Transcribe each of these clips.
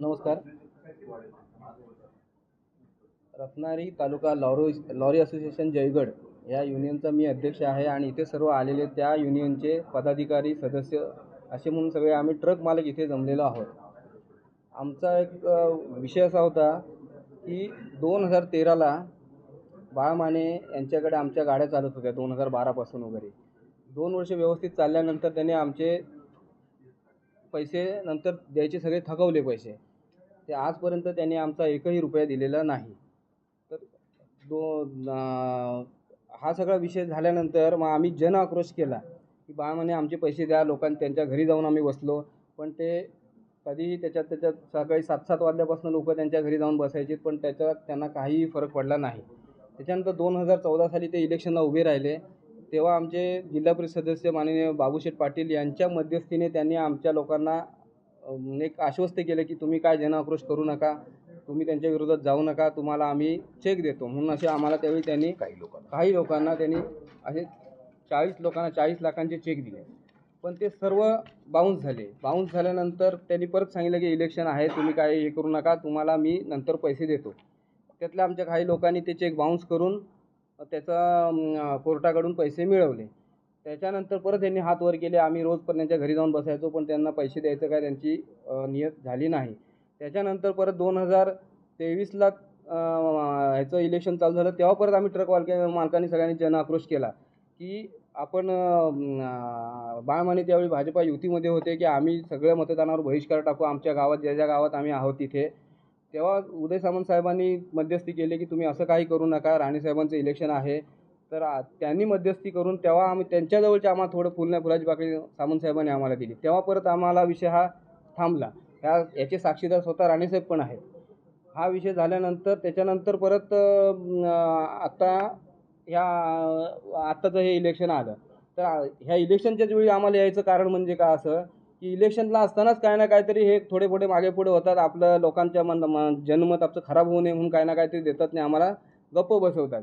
नमस्कार. रत्नारी taluka lorry lorry association Jaigad या युनियनचा मी अध्यक्ष आहे आणि इथे सर्व आलेले त्या युनियनचे पदाधिकारी सदस्य असे म्हणून सगळे आम्ही ट्रक मालक इथे जमलेलो आहोत. आमचा एक विषय असा होता की दोन हजार तेराला बाळमाने यांच्याकडे आमच्या गाड्या चालत होत्या दोन हजार बारापासून वगैरे. दोन वर्ष व्यवस्थित चालल्यानंतर त्याने आमचे पैसे नंतर द्यायचे सगळे थकवले पैसे. ते आजपर्यंत त्याने आमचा एकही रुपया दिलेला नाही. तर दो हा सगळा विषय झाल्यानंतर मग आम्ही जन आक्रोश केला की बाळा माने आमचे पैसे द्या लोकांनी त्यांच्या घरी जाऊन आम्ही बसलो. पण ते कधीही त्याच्यात त्याच्यात सकाळी सात सात वाजल्यापासून लोक त्यांच्या घरी जाऊन बसायचे पण त्याच्यात त्यांना काहीही फरक पडला नाही. त्याच्यानंतर दोन हजार चौदा साली ते इलेक्शनला उभे राहिले. तेव्हा आमचे जिल्हा परिषद सदस्य माननीय बाबूशेठ पाटील यांच्या मध्यस्थीने त्यांनी आमच्या लोकांना एक आश्वस्त केलं की तुम्ही काय जनआक्रोश करू नका तुम्ही त्यांच्या विरोधात जाऊ नका तुम्हाला आम्ही चेक देतो. म्हणून असे आम्हाला त्यावेळी त्यांनी काही लोकांना. काही लोकांना त्यांनी असे चाळीस लोकांना चाळीस लाखांचे चेक दिले. पण ते सर्व बाउन्स झाले. बाउन्स झाल्यानंतर त्यांनी परत सांगितलं की इलेक्शन आहे तुम्ही काय हे करू नका तुम्हाला मी नंतर पैसे देतो. त्यातल्या आमच्या काही लोकांनी ते चेक बाउन्स करून त्याचा कोर्टाकडून पैसे मिळवले. त्याच्यानंतर परत त्यांनी हात वर केले. आम्ही रोज पण त्यांच्या घरी जाऊन बसायचो पण त्यांना पैसे द्यायचं काय त्यांची नियत झाली नाही. त्याच्यानंतर परत दोन हजार तेवीसला ह्याचं इलेक्शन चालू झालं. तेव्हा परत आम्ही ट्रक मालका मालकांनी सगळ्यांनी जन आक्रोश केला की आपण बाळमाने त्यावेळी भाजपा युतीमध्ये होते की आम्ही सगळ्या मतदानावर बहिष्कार टाकू. आमच्या गावात ज्या ज्या गावात आम्ही आहोत तिथे तेव्हा उदय सामंत साहेबांनी मध्यस्थी केली की तुम्ही असं काही करू नका राणेसाहेबांचं इलेक्शन आहे. तर आ- त्यांनी मध्यस्थी करून तेव्हा आम्ही त्यांच्याजवळचे आम्हाला थोडं फुलण्या फुलाची पाकळी सामंत साहेबांनी आम्हाला दिली. तेव्हा परत आम्हाला विषय हा थांबला. ह्या याचे साक्षीदार स्वतः राणेसाहेब पण आहेत. हा विषय झाल्यानंतर त्याच्यानंतर परत आत्ता ह्या आत्ताचं हे इलेक्शन आलं. तर ह्या इलेक्शनच्याच वेळी आम्हाला यायचं कारण म्हणजे का असं? की इलेक्शनला असतानाच काय ना काहीतरी हे थोडे थोडे मागे पुढे होतात. आपलं लोकांच्या मन मन- जनमत आपलं खराब होऊ नये म्हणून काय ना काहीतरी देतात नाही आम्हाला गप्प बसवतात.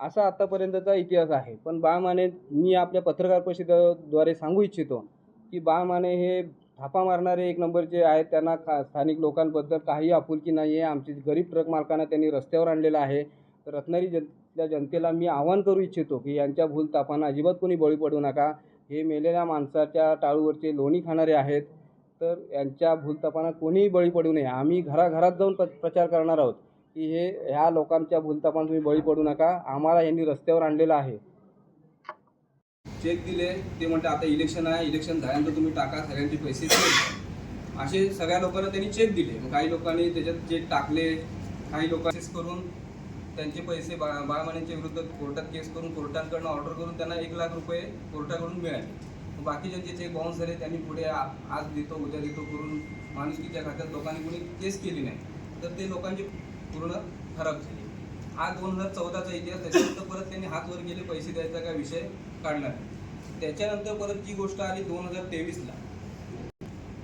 असा आत्तापर्यंतचा इतिहास आहे. पण बाळमाने मी आपल्या पत्रकार परिषदेद्वारे सांगू इच्छितो की बाळमाने हे थापा मारणारे एक नंबरचे आहेत त्यांना खा स्थानिक लोकांबद्दल काही आपुलकी नाही आहे आमची गरीब ट्रक मालकांना त्यांनी रस्त्यावर आणलेलं आहे. तर रत्नागिरी जिल्ह्यातल्या जनतेला मी आवाहन करू इच्छितो की यांच्या भूलतापांना अजिबात कोणी बळी पडू नका. हे मेलेल्या माणसाच्या टाळूवरचे लोणी खाणारे आहेत तर यांच्या भूलतापांना कोणीही बळी पडू नये. आम्ही घराघरात जाऊन प प्रचार करणार आहोत की हे ह्या लोकांच्या भूलतापांना तुम्ही बळी पडू नका. आम्हाला यांनी रस्त्यावर आणलेलं आहे. चेक दिले ते म्हणते आता इलेक्शन आहे इलेक्शन झाल्यानंतर तुम्ही टाका सगळ्यांचे पैसे असे सगळ्या लोकांना त्यांनी चेक दिले. मग काही लोकांनी त्याच्यात चेक टाकले काही लोकांनी करून त्यांचे पैसे बा बाळमानेच्या विरुद्ध कोर्टात केस करून कोर्टांकडनं ऑर्डर करून त्यांना एक लाख रुपये कोर्टाकडून मिळाले. बाकी ज्यांचे चेक बाउन्स झाले त्यांनी पुढे आ- आज देतो उद्या देतो करून माणुसकीच्या खात्यात लोकांनी कोणी केस केली नाही. तर ते लोकांचे पूर्ण खराब झाले. हा दोन हजार चौदाचा इतिहास त्याच्यानंतर परत त्यांनी हात वर गेले पैसे द्यायचा काय विषय काढला नाही. त्याच्यानंतर परत जी गोष्ट आली दोन हजार तेवीसला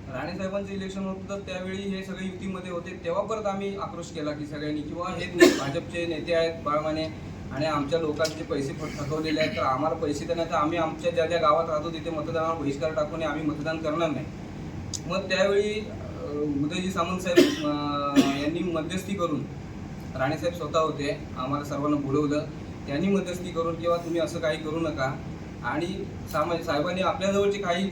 राणे साहेबांचं इलेक्शन होतं तर त्यावेळी हे सगळे युतीमध्ये होते. तेव्हा परत आम्ही आक्रोश केला की सगळ्यांनी किंवा हे भाजपचे नेते आहेत बाळमाने आणि आमच्या लोकांचे पैसे फ- थकवलेले आहेत. तर आम्हाला पैसे देण्याचं आम्ही आमच्या ज्या ज्या गावात राहतो तिथे मतदानावर बहिष्कार टाकून आम्ही मतदान करणार नाही. मग त्यावेळी उदयजी सामंत साहेब यांनी मध्यस्थी करून राणेसाहेब स्वतः होते आम्हाला सर्वांना बोलवलं त्यांनी मध्यस्थी करून किंवा तुम्ही असं काही करू नका. आणि सामा साहेबांनी आपल्याजवळचे काही